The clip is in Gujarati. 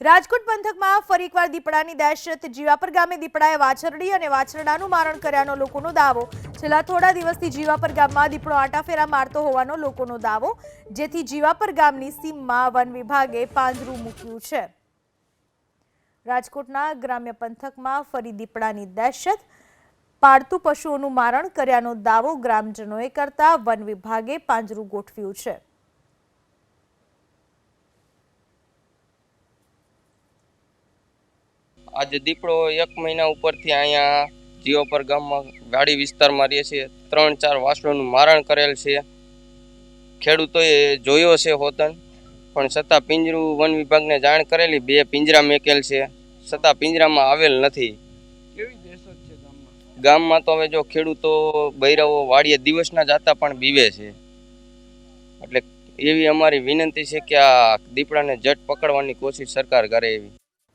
રાજકોટ પંથકમાં ફરી એકવાર દીપડાની દહેશત. જીવાપર ગામે દીપડાએ વાછરડી અને વાછરડાનું મારણ કર્યાનો લોકોનો દાવો. છેલ્લા થોડા દિવસથી જીવાપર ગામમાં દીપડો આટાફેરા મારતો હોવાનો લોકોનો દાવો, જેથી જીવાપર ગામની સીમમાં વન વિભાગે પાંજરું મૂક્યું છે. રાજકોટના ગ્રામ્ય પંથકમાં ફરી દીપડાની દહેશત. પાળતુ પશુઓનું મારણ કર્યાનો દાવો ગ્રામજનોએ કરતા વન વિભાગે પાંજરું ગોઠવ્યું છે. આજે દીપડો એક મહિના ઉપરથી અહીંયા જીઓપર ગામમાં વાડી વિસ્તારમાં રહે છે. ત્રણ ચાર વાસણોનું મારણ કરેલ છે. ખેડૂતોએ જોયો છે હોતન પણ છતાં પિંજરું વન વિભાગને જાણ કરેલી બે પિંજરા મેકેલ છે. છતાં પિંજરામાં આવેલ નથી. ગામમાં તો હવે જો ખેડૂતો બૈરાઓ વાડીએ દિવસના જાતા પણ બીવે છે. એટલે એવી અમારી વિનંતી છે કે આ દીપડાને જટ પકડવાની કોશિશ સરકાર કરે એવી.